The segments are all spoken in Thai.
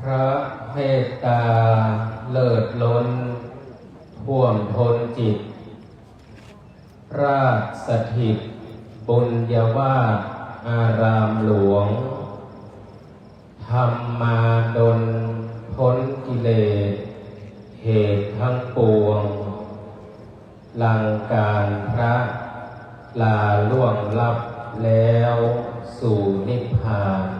พระเมตตาเลิศล้นท่วมทนจิต ราชสถิตบุญยาวาอารามหลวง ธรรมมาดนพ้นกิเลสเหตุทั้งปวง ลังการพระลาล่วงลับแล้วสู่นิพพาน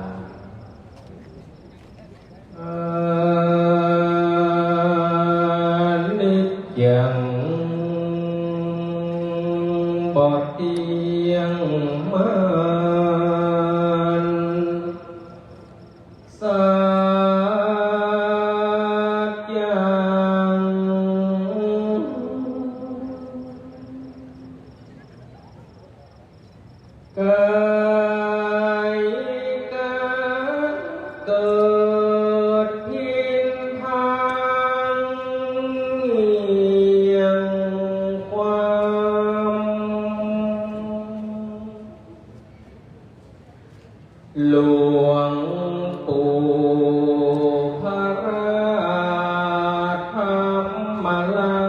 chẳng bọt yên mơ la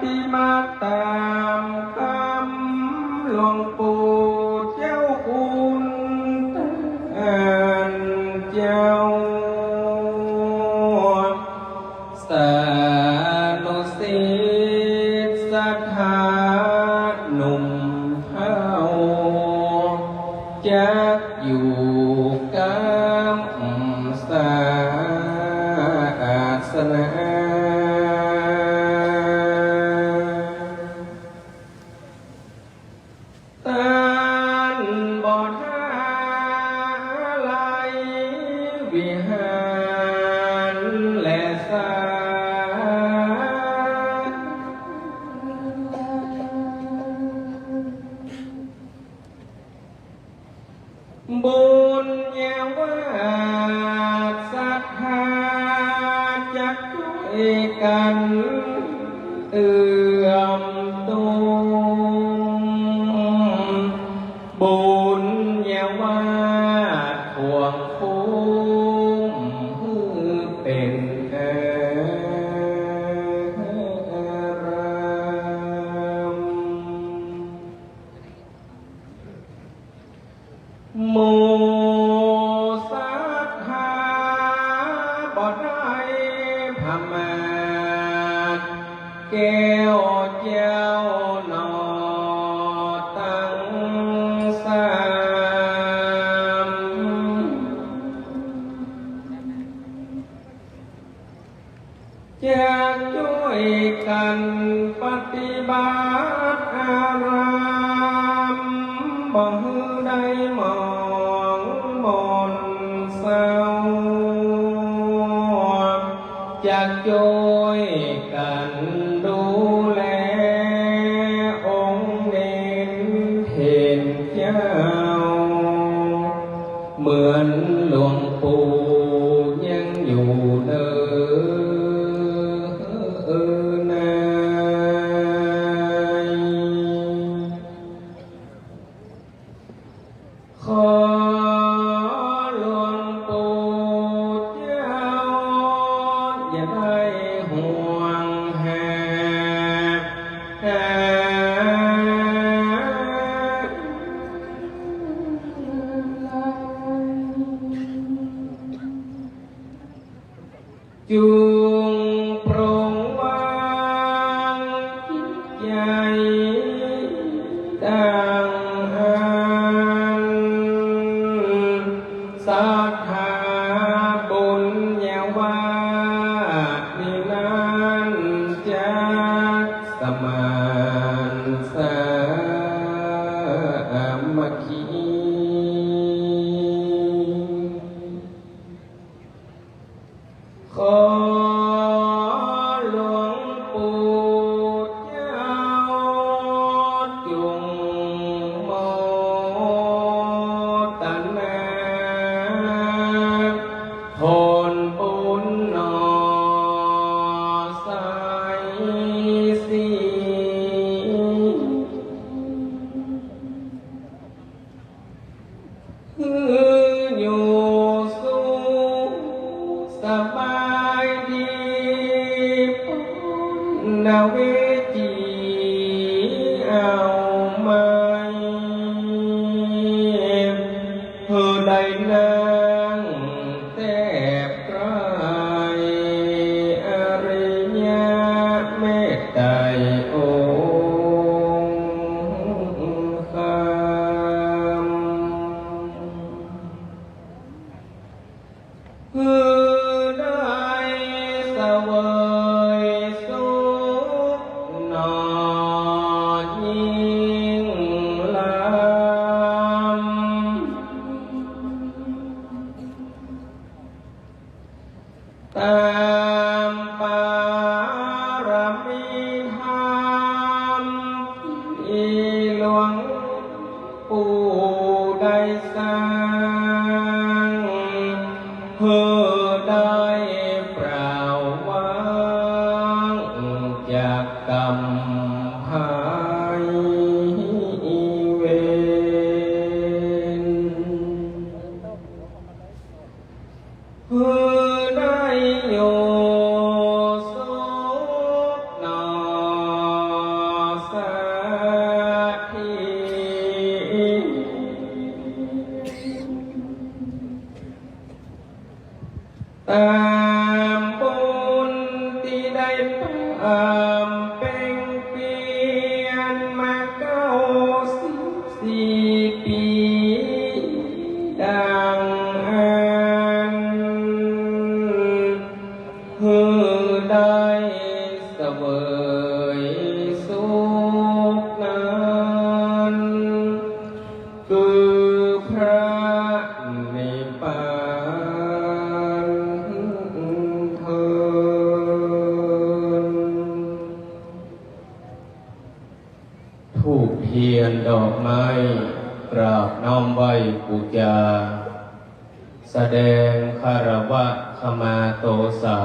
ปฏิ จะช่ จุง ได้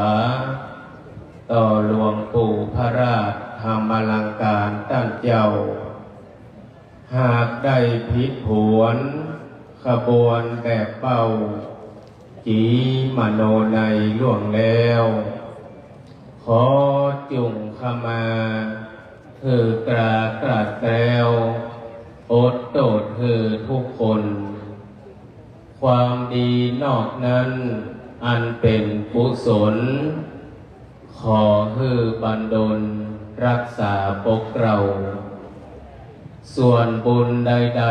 า ต่อหลวงปู่พระราชธรรมลังการตั้งเจ้า หากได้พิผวนขบวนแบบเป่าจีมโนในล่วงแล้ว ขอจุงขมาเธอกรากราดแกล้วอดโดดเธอทุกคน ความดีนอกนั้น อันเป็นกุศล ขอฮือบันดลรักษาปกเรา ส่วนบุญใด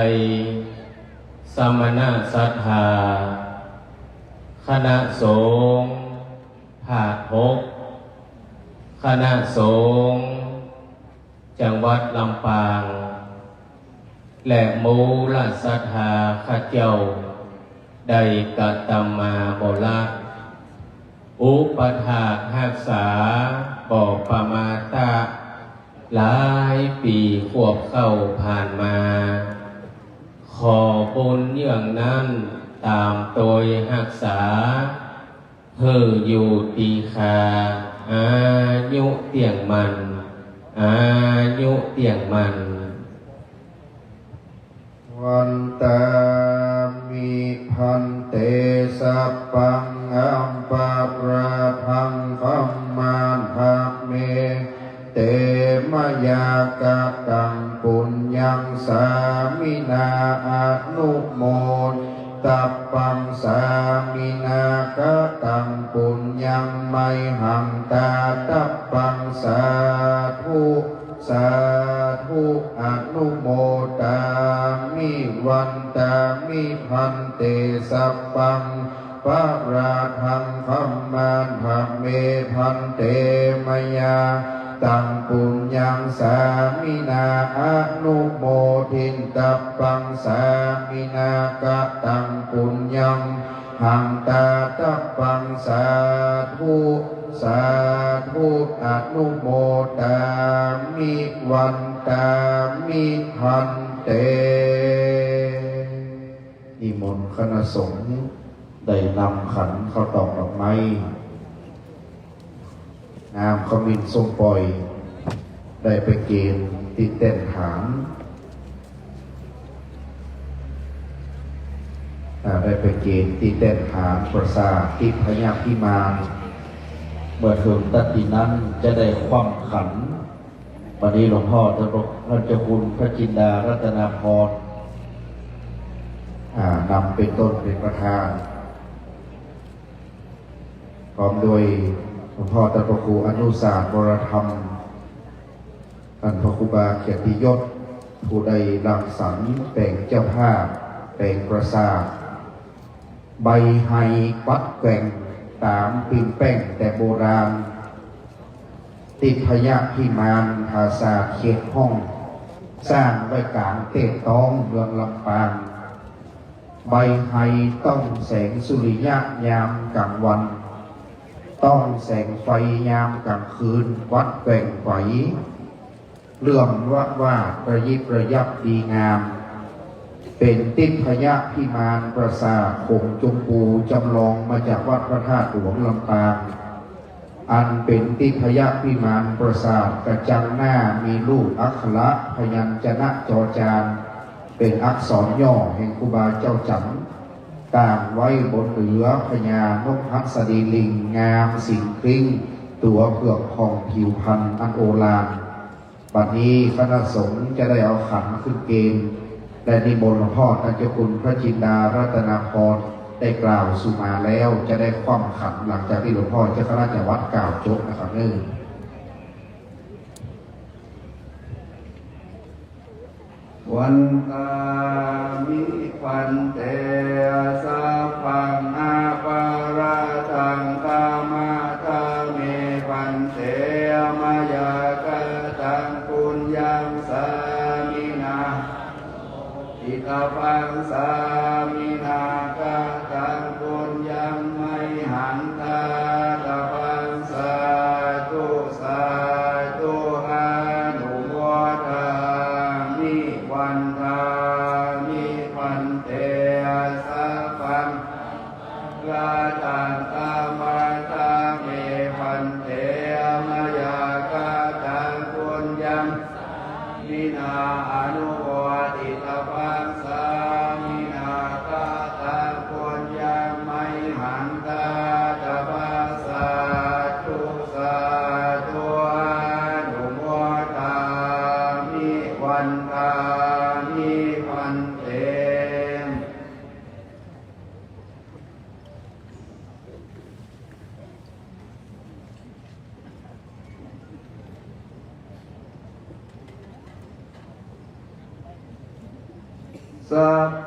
ๆ สมณะศรัทธา คณะสงฆ์ผาดพกคณะสงฆ์จังหวัดลำปาง และมูลศรัทธาขเจ้า ได้กระทำมาบละ อุปถากหักษาบอกปมาตะหลายปีขวบเข้าผ่านมา ขอบุญอย่างนั้นตามโดยหักษาเพื่ออยู่ดีคา อายุเตียงมัน อายุเตียงมัน วันตามิพันเตสัพพังอัมปา วินาอนุโมตับปังสามินากะตังปุญญังไม่หังตาตับปังสาธุสาธุอนุโมตามิวันตามิพันเตสัพพังพระราธังธรรมานหเมพันเตมยา ตังปุญญังสามินาอนุโมทินตัปปังสามินากะตังปุญญังหังตาตัปปังสาธุสาธุอนุโมตามิวันตามิพันเตนิมนต์คณะสงฆ์ได้นำขันเข้าตอกดอกไม้ นามขมินทรงปล่อย ได้ไปเกณฑ์ติดเต้นฐานได้ไปเกณฑ์ติดเต้นฐานประสาททิพยาพิมานเมื่อถึงตัดทีนั้นจะได้ความขันวันนี้หลวงพ่อจะรบระเจ้าคุณพระจินดารัตนาพรอ่านำเป็นต้นเป็นประธานพร้อมโดย หลวงพ่อตาพระครูอนุสาสวรธรรมท่านพระครูบาเกียรติยศ ผู้ใดรังสรรค์แปลงเจ้าภาพแปลงประสาทใบไฮปัดแกว่งตามปินแป้งแต่โบราณ ติดพยาพิมานภาษาเขตห้อง สร้างไว้กลางเตะตองเมืองลำปาง ใบไฮต้องแสงสุริยะยามกลางวัน ต้องแสงไฟยามกลางคืน วัดแก่งไหวเรื่องว่าว่าประยิบประยับดีงาม เป็นติพยะพิมานประสาคงจงปูจำลองมาจากวัดพระธาตุหลวงลำปางอันเป็นติพยะพิมานประสาทกระจังหน้ามีรูปอักขระพยัญชนะจอจาน เป็นอักษรย่อแห่งครูบาเจ้าจัน ต่างไว้บนเหนือพญานกฮัสดีลิงงามสิ่งคลิ้ง ตัวเผือกของผิวพันธุ์อันโอฬารบัดนี้คณะสงฆ์จะได้เอาขันขึ้นเกณฑ์และนิมนต์หลวงพ่อท่านเจ้าคุณพระจินดารัตนาพรได้กล่าวสุมาแล้วจะได้คว่ำขันหลังจากที่หลวงพ่อเจ้าคณะจังหวัดกล่าวจบนะครับเนื่อง วันตามิพันเตสัพพังอาปาราตังกามาตาเมพันเตมายากตังปุญญังสามินาอิตาปังสา วันตานิพันเตสัพ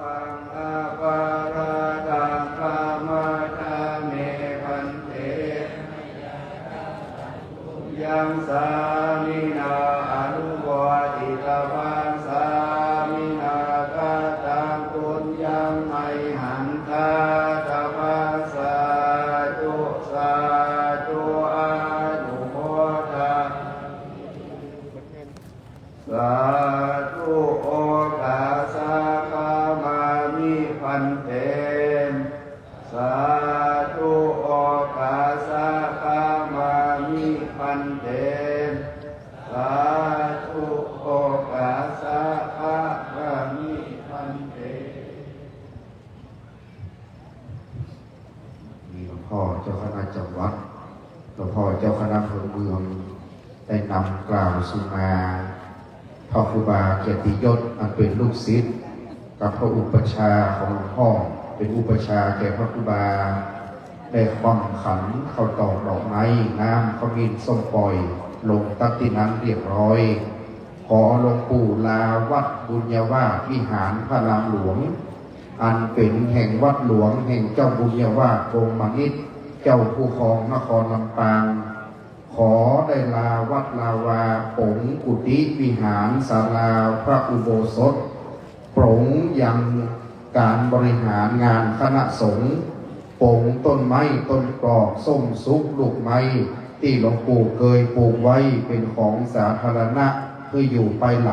กียรติยศอันเป็นลูกศิษย์กับพระอุปชาของพ่อเป็นอุปชาแก่พระครูบา ได้ความขันเข้าตอกดอกไม้น้ำขมิ้นส้มปล่อย ลงตักที่นั้นเรียบร้อย ขอหลวงปู่ลาวัดบุญญาวาสวิหารพระรามหลวง อันเป็นแห่งวัดหลวงแห่งเจ้าบุญญาวาสกรมมณิตเจ้าผู้ครองนครลำปาง ขอได้ลาวัดลาวาปงกุฏิวิหารศาลาพระอุโบสถปรงยังการบริหารงานคณะสงฆ์ปงต้นไม้ต้นกอกส้มซุกลูกไม้ที่หลวงปู่เคยปลูกไว้เป็นของสาธารณะเพื่ออยู่ไปหลัง